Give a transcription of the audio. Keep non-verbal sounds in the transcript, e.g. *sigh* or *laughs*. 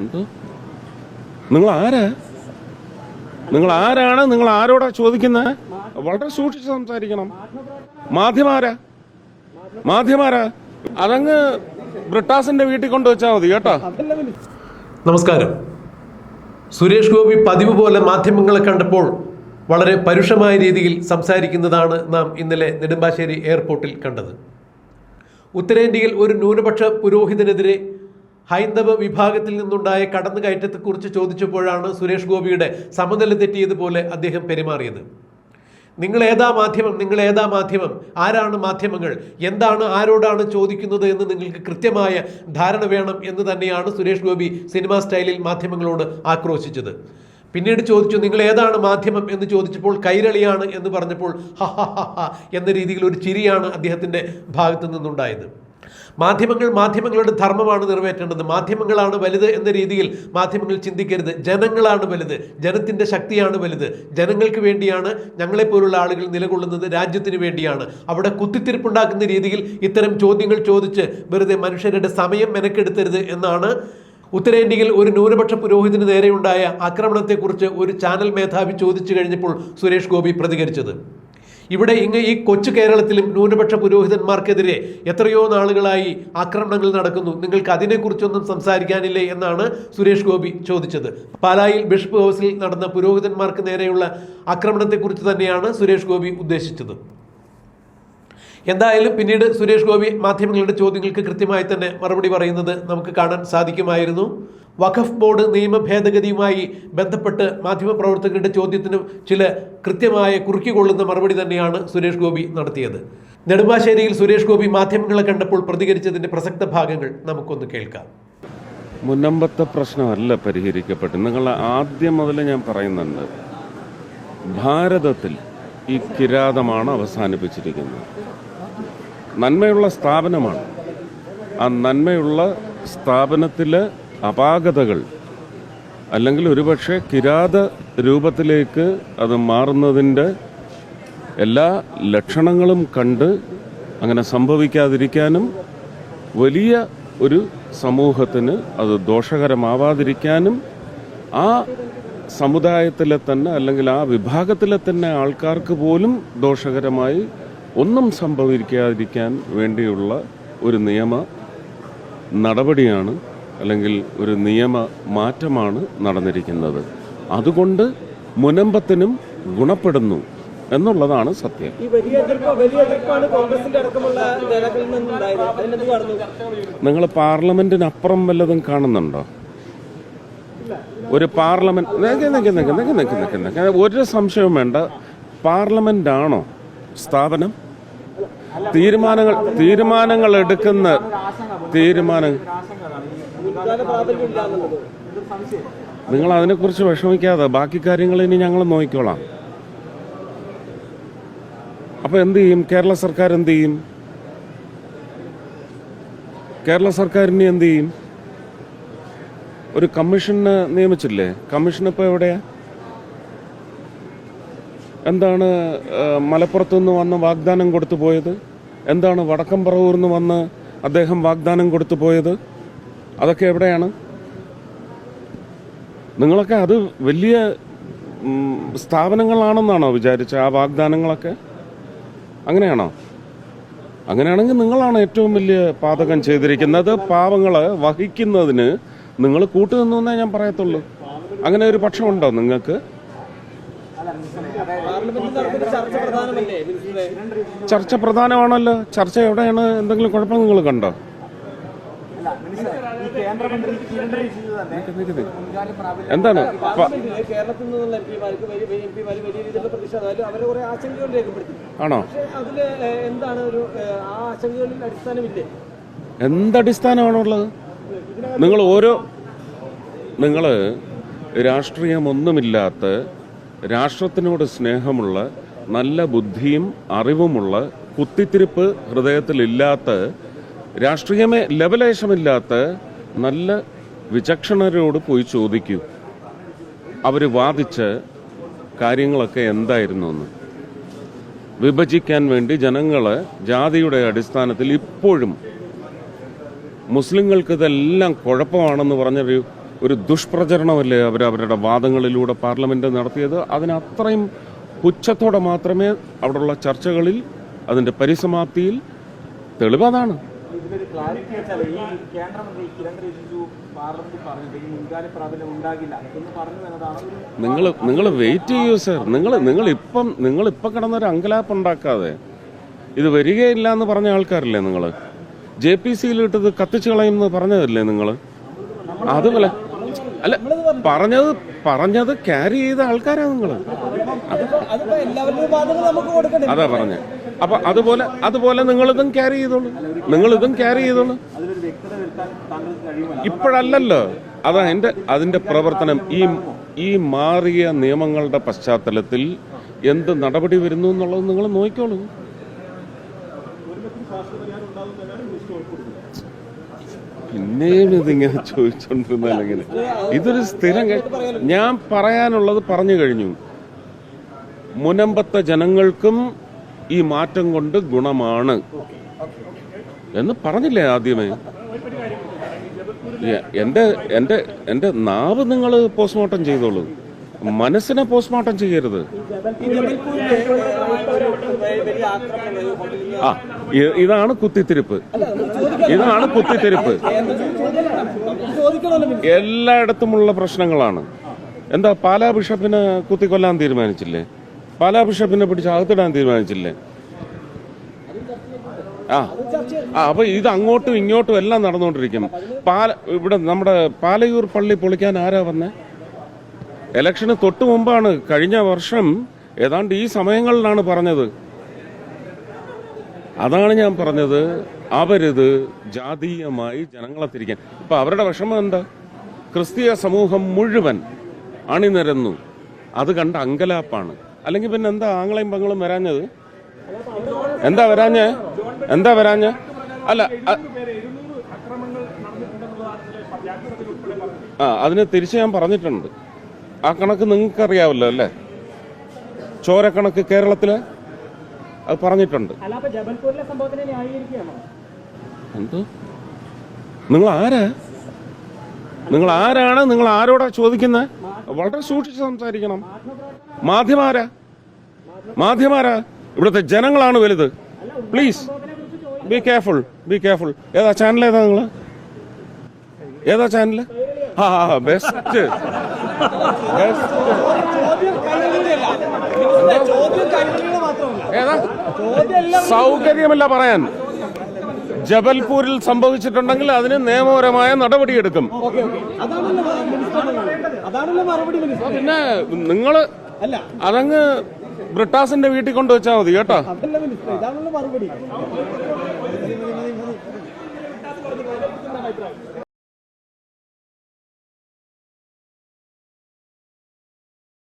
എന്തോ? നിങ്ങൾ ആരാ നിങ്ങൾ ആരാണ് നിങ്ങൾ ആരോടാ ചോദിക്കുന്നത് വളരെ സൂക്ഷിച്ച് സംസാരിക്കണം. മാധ്യമാരാ? മാധ്യമാരാ? അതങ്ങ് ബ്രിട്ടാസിന്റെ വീട്ടിൽ കൊണ്ടുവച്ചാൽ മതി കേട്ടോ. നമസ്കാരം. സുരേഷ് ഗോപി പതിവ് പോലെ മാധ്യമങ്ങളെ കണ്ടപ്പോൾ വളരെ പരുഷമായ രീതിയിൽ സംസാരിക്കുന്നതാണ് നാം ഇന്നലെ നെടുമ്പാശ്ശേരി എയർപോർട്ടിൽ കണ്ടത്. ഉത്തരേന്ത്യയിൽ ഒരു ന്യൂനപക്ഷ പുരോഹിതനെതിരെ ഹൈന്ദവ വിഭാഗത്തിൽ നിന്നുണ്ടായ കടന്നുകയറ്റത്തെക്കുറിച്ച് ചോദിച്ചപ്പോഴാണ് സുരേഷ് ഗോപിയുടെ സമനില തെറ്റിയതുപോലെ അദ്ദേഹം പെരുമാറിയത്. നിങ്ങൾ ഏതാ മാധ്യമം? നിങ്ങൾ ഏതാ മാധ്യമം? ആരാണ് മാധ്യമങ്ങൾ? എന്താണ് ആരോടാണ് ചോദിക്കുന്നത് എന്ന് നിങ്ങൾക്ക് കൃത്യമായ ധാരണ വേണം എന്ന് തന്നെയാണ് സുരേഷ് ഗോപി സിനിമാ സ്റ്റൈലിൽ മാധ്യമങ്ങളോട് ആക്രോശിച്ചത്. പിന്നീട് ചോദിച്ചു നിങ്ങൾ ഏതാണ് മാധ്യമം? എന്ന് ചോദിച്ചപ്പോൾ കൈരളിയാണ് എന്ന് പറഞ്ഞപ്പോൾ ഹ എന്ന രീതിയിൽ ഒരു ചിരിയാണ് അദ്ദേഹത്തിന്റെ ഭാഗത്തു നിന്നുണ്ടായത്. മാധ്യമങ്ങൾ മാധ്യമങ്ങളുടെ ധർമ്മമാണ് നിറവേറ്റേണ്ടത്. മാധ്യമങ്ങളാണ് വലുത് എന്ന രീതിയിൽ മാധ്യമങ്ങൾ ചിന്തിക്കരുത്. ജനങ്ങളാണ് വലുത്. ജനത്തിന്റെ ശക്തിയാണ് വലുത്. ജനങ്ങൾക്ക് വേണ്ടിയാണ് ഞങ്ങളെപ്പോലുള്ള ആളുകൾ നിലകൊള്ളുന്നത്. രാജ്യത്തിന് വേണ്ടിയാണ്. അവിടെ കുത്തിത്തിരിപ്പുണ്ടാക്കുന്ന രീതിയിൽ ഇത്തരം ചോദ്യങ്ങൾ ചോദിച്ച് വെറുതെ മനുഷ്യരുടെ സമയം മെനക്കെടുത്തരുത് എന്നാണ് ഉത്തരേന്ത്യയിൽ ഒരു ന്യൂനപക്ഷ പുരോഹിതന് നേരെയുണ്ടായ ആക്രമണത്തെക്കുറിച്ച് ഒരു ചാനൽ മേധാവി ചോദിച്ചു കഴിഞ്ഞപ്പോൾ സുരേഷ് ഗോപി പ്രതികരിച്ചത്. ഇവിടെ ഇങ്ങ് ഈ കൊച്ചു കേരളത്തിലും ന്യൂനപക്ഷ പുരോഹിതന്മാർക്കെതിരെ എത്രയോ നാളുകളായി ആക്രമണങ്ങൾ നടക്കുന്നു. നിങ്ങൾക്ക് അതിനെക്കുറിച്ചൊന്നും സംസാരിക്കാനില്ലേ എന്നാണ് സുരേഷ് ഗോപി ചോദിച്ചത്. പാലായിൽ ബിഷപ്പ് ഹൗസിൽ നടന്ന പുരോഹിതന്മാർക്ക് നേരെയുള്ള ആക്രമണത്തെക്കുറിച്ച് തന്നെയാണ് സുരേഷ് ഗോപി ഉദ്ദേശിച്ചത്. എന്തായാലും പിന്നീട് സുരേഷ് ഗോപി മാധ്യമങ്ങളുടെ ചോദ്യങ്ങൾക്ക് കൃത്യമായി തന്നെ മറുപടി പറയുന്നത് നമുക്ക് കാണാൻ സാധിക്കുമായിരുന്നു. വഖഫ് ബോർഡ് നിയമ ഭേദഗതിയുമായി ബന്ധപ്പെട്ട് മാധ്യമപ്രവർത്തകരുടെ ചോദ്യത്തിന് ചില കൃത്യമായ കുറുക്കിക്കൊള്ളുന്ന മറുപടി തന്നെയാണ് സുരേഷ് ഗോപി നടത്തിയത്. നെടുമ്പാശ്ശേരിയിൽ സുരേഷ് ഗോപി മാധ്യമങ്ങളെ കണ്ടപ്പോൾ പ്രതികരിച്ചതിന്റെ പ്രസക്ത ഭാഗങ്ങൾ നമുക്കൊന്ന് കേൾക്കാം. മുന്നമ്പത്തെ പ്രശ്നമല്ല പരിഹരിക്കപ്പെട്ടു നിങ്ങൾ ആദ്യം മുതൽ ഞാൻ പറയുന്നുണ്ട് ഭാരതത്തിൽ ഈ കിരാതമാണ് അവസാനിപ്പിച്ചിരിക്കുന്നത്. നന്മയുള്ള സ്ഥാപനമാണ്. ആ നന്മയുള്ള സ്ഥാപനത്തിലെ അപാകതകൾ. അല്ലെങ്കിൽ ഒരുപക്ഷെ കിരാത രൂപത്തിലേക്ക് അത് മാറുന്നതിന്റെ എല്ലാ ലക്ഷണങ്ങളും കണ്ട് അങ്ങനെ സംഭവിക്കാതിരിക്കാനും വലിയ ഒരു സമൂഹത്തിന് അത് ദോഷകരമാവാതിരിക്കാനും ആ സമുദായത്തിലെ തന്നെ അല്ലെങ്കിൽ ആ വിഭാഗത്തിലെ തന്നെ ആൾക്കാർക്ക് പോലും ദോഷകരമായി ഒന്നും സംഭവിക്കാതിരിക്കാൻ വേണ്ടിയുള്ള ഒരു നിയമ നടപടിയാണ് അല്ലെങ്കിൽ ഒരു നിയമ മാറ്റമാണ് നടന്നിരിക്കുന്നത്. അതുകൊണ്ട് മുനമ്പത്തിനും ഗുണപ്പെടുന്നു എന്നുള്ളതാണ് സത്യം. നിങ്ങൾ പാർലമെന്റിനപ്പുറം വല്ലതും കാണുന്നുണ്ടോ? ഒരു പാർലമെന്റ്. ഒരു സംശയവും വേണ്ട. പാർലമെന്റ് ആണോ സ്ഥാപനം? തീരുമാനങ്ങൾ തീരുമാനങ്ങൾ എടുക്കുന്ന തീരുമാനം നിങ്ങൾ അതിനെക്കുറിച്ച് വിഷമിക്കാതെ ബാക്കി കാര്യങ്ങൾ ഇനി ഞങ്ങൾ നോക്കിക്കോളാം. അപ്പൊ എന്ത് ചെയ്യും? കേരള സർക്കാർ എന്ത് ചെയ്യും? കേരള സർക്കാരിന് എന്ത് ചെയ്യും? ഒരു കമ്മീഷനെ നിയമിച്ചില്ലേ? കമ്മീഷൻ ഇപ്പോൾ എവിടെയാ? എന്താണ് മലപ്പുറത്തു നിന്ന് വന്ന് വാഗ്ദാനം കൊടുത്തു പോയത്? എന്താണ് വടക്കം പറവൂർന്ന് വന്ന് അദ്ദേഹം വാഗ്ദാനം കൊടുത്തു പോയത്? അതൊക്കെ എവിടെയാണ്? നിങ്ങളൊക്കെ അത് വലിയ സ്ഥാപനങ്ങളാണെന്നാണോ വിചാരിച്ച ആ വാഗ്ദാനങ്ങളൊക്കെ? അങ്ങനെയാണോ? അങ്ങനെയാണെങ്കിൽ നിങ്ങളാണ് ഏറ്റവും വലിയ പാതകം ചെയ്തിരിക്കുന്നത്. പാവങ്ങളെ വഹിക്കുന്നതിന് നിങ്ങൾ കൂട്ടുനിന്നു എന്നേ ഞാൻ പറയത്തുള്ളൂ. അങ്ങനെ ഒരു പക്ഷമുണ്ടോ നിങ്ങൾക്ക്? ചർച്ച പ്രധാനമാണല്ലോ. ചർച്ച എവിടെയാണ്? എന്തെങ്കിലും കുഴപ്പം നിങ്ങൾ കണ്ടോ? എന്താണ്? പ- പാർലമെന്റിൽ കേരളത്തിൽ നിന്നുള്ള എം പിമാർക്ക് വലിയ എം പിമാർ വലിയ രീതിയിലുള്ള പ്രതിഷേധം അതിൽ അവർ കുറെ ആശങ്കകൾ രേഖപ്പെടുത്തി. ആണോ? അതിൽ എന്താണ് ഒരു ഏഹ്, ആ ആശങ്കകളിൽ അടിസ്ഥാനമില്ലേ? എന്തടിസ്ഥാനമാണുള്ളത്? നിങ്ങൾ ഓരോ നിങ്ങൾ രാഷ്ട്രീയമൊന്നുമില്ലാത്ത രാഷ്ട്രത്തിനോട് സ്നേഹമുള്ള നല്ല ബുദ്ധിയും അറിവുമുള്ള കുത്തിത്തിരിപ്പ് ഹൃദയത്തിലില്ലാത്ത രാഷ്ട്രീയമേ ലവലേശമില്ലാത്ത നല്ല വിചക്ഷണരോട് പോയി ചോദിക്കൂ. അവർ വാദിച്ച് കാര്യങ്ങളൊക്കെ എന്തായിരുന്നു എന്ന്. വിഭജിക്കാൻ വേണ്ടി ജനങ്ങൾ ജാതിയുടെ അടിസ്ഥാനത്തിൽ ഇപ്പോഴും മുസ്ലിങ്ങൾക്ക് ഇതെല്ലാം കുഴപ്പമാണെന്ന് പറഞ്ഞൊരു ഒരു ദുഷ്പ്രചരണമല്ലേ അവർ അവരുടെ വാദങ്ങളിലൂടെ പാർലമെന്റ് നടത്തിയത്? അതിനത്രയും പുച്ഛത്തോടെ മാത്രമേ അവിടെയുള്ള ചർച്ചകളിൽ അതിന്റെ പരിസമാപ്തിയിൽ തെളിവതാണ് ഇതിലൊരു ക്ലാരിറ്റി വെച്ചാൽ ഈ കേന്ദ്രമന്ത്രി കിരൺ റിജിജു പാർലമെന്റിൽ പറഞ്ഞത് ഈ മുൻകാല പ്രാബല്യം ഉണ്ടാകില്ല. എന്ന് പറഞ്ഞു എന്നതാണ് നിങ്ങൾ നിങ്ങൾ വെയിറ്റ് ചെയ്യൂ സർ നിങ്ങൾ നിങ്ങൾ ഇപ്പം നിങ്ങൾ ഇപ്പം കിടന്നൊരു അങ്കലാപ്പ് ഉണ്ടാക്കാതെ ഇത് വരികയില്ല എന്ന് പറഞ്ഞ ആൾക്കാരില്ലേ നിങ്ങൾ ജെ പി സിയിൽ ഇട്ടത് കത്തിച്ചു കളയും എന്ന് പറഞ്ഞതല്ലേ നിങ്ങൾ അതുപോലെ അല്ല പറഞ്ഞത് പറഞ്ഞത് ക്യാരി ചെയ്ത ആൾക്കാരാ നിങ്ങൾ അതാ പറഞ്ഞ. അപ്പൊ അതുപോലെ അതുപോലെ നിങ്ങളിതും ക്യാരി ചെയ്തോളൂ. നിങ്ങളിതും ക്യാരി ചെയ്തോളൂ. ഇപ്പോഴല്ലല്ലോ. അതാ എന്റെ അതിന്റെ പ്രവർത്തനം. ഈ ഈ മാറിയ നിയമങ്ങളുടെ പശ്ചാത്തലത്തിൽ എന്ത് നടപടി വരുന്നു എന്നുള്ളത് നിങ്ങൾ നോക്കിക്കോളൂ. പിന്നെയും ഇതിങ്ങനെ ചോദിച്ചോണ്ടിരുന്നാൽ ഇതൊരു സ്ഥിരം ഞാൻ പറയാനുള്ളത് പറഞ്ഞു കഴിഞ്ഞു. മുനമ്പത്തെ ജനങ്ങൾക്കും ഈ മാറ്റം കൊണ്ട് ഗുണമാണ്. എന്ന് പറഞ്ഞില്ലേ ആദ്യമേ? എ- എന്റെ എന്റെ എന്റെ നാവ് നിങ്ങൾ പോസ്റ്റ്മോർട്ടം ചെയ്തോളൂ. മനസ്സിനെ പോസ്റ്റ്മോർട്ടം ചെയ്യരുത്. ആ ഇതാണ് കുത്തിത്തിരിപ്പ്. ഇതാണ് കുത്തിത്തിരിപ്പ്. എല്ലായിടത്തുമുള്ള പ്രശ്നങ്ങളാണ്. എന്താ പാലാ ബിഷപ്പിനെ കുത്തിക്കൊല്ലാൻ തീരുമാനിച്ചില്ലേ? പാലാ ബിഷപ്പിനെ പിടിച്ച് അകത്തിടാൻ തീരുമാനിച്ചില്ലേ? ആ. ആ അപ്പൊ ഇത് അങ്ങോട്ടും ഇങ്ങോട്ടും എല്ലാം നടന്നുകൊണ്ടിരിക്കും. പാല ഇവിടെ നമ്മുടെ പാലയൂർ പള്ളി പൊളിക്കാൻ ആരാ വന്നേ? ഇലക്ഷന് തൊട്ട് മുമ്പാണ് കഴിഞ്ഞ വർഷം ഏതാണ്ട് ഈ സമയങ്ങളിലാണ് പറഞ്ഞത്. അതാണ് ഞാൻ പറഞ്ഞത്. അവരിത് ജാതീയമായി ജനങ്ങളെ തിരിക്കാൻ. ഇപ്പൊ അവരുടെ വിഷമം എന്താ? ക്രിസ്തീയ സമൂഹം മുഴുവൻ അണിനിരന്നു. അത് കണ്ട അങ്കലാപ്പാണ്. അല്ലെങ്കിൽ പിന്നെ എന്താ ആങ്ങളെയും പങ്ങളും വരാഞ്ഞത്? എന്താ വരാഞ്ഞേ? എന്താ വരാഞ്ഞേ? അല്ല ആ അതിന് തിരിച്ച് ഞാൻ പറഞ്ഞിട്ടുണ്ട്. ആ കണക്ക് നിങ്ങൾക്ക് അറിയാവല്ലോ അല്ലേ ചോരക്കണക്ക് കേരളത്തിൽ അത് പറഞ്ഞിട്ടുണ്ട്. എന്തോ? നിങ്ങൾ ആരാ? നിങ്ങൾ ആരാണ്? നിങ്ങൾ ആരോടാ ചോദിക്കുന്നത് വളരെ സൂക്ഷിച്ച് സംസാരിക്കണം. മാധ്യമാരാ മാധ്യമാരാ? ഇവിടുത്തെ ജനങ്ങളാണ് വലുത്. Please be careful be careful ഏതാ ചാനൽ ഏതാ നിങ്ങൾ ഏതാ ചാനൽ ആ ബെസ്റ്റ് *laughs* ബെസ്റ്റ് ഏതാ? സൗകര്യമല്ല പറയാൻ. ജബൽപൂരിൽ സംഭവിച്ചിട്ടുണ്ടെങ്കിൽ അതിന് നിയമപരമായ നടപടിയെടുക്കും. പിന്നെ നിങ്ങൾ അല്ല. അതങ്ങ് ബ്രിട്ടാസിന്റെ വീട്ടിൽ കൊണ്ടുവച്ചാൽ മതി കേട്ടോ. മറുപടി.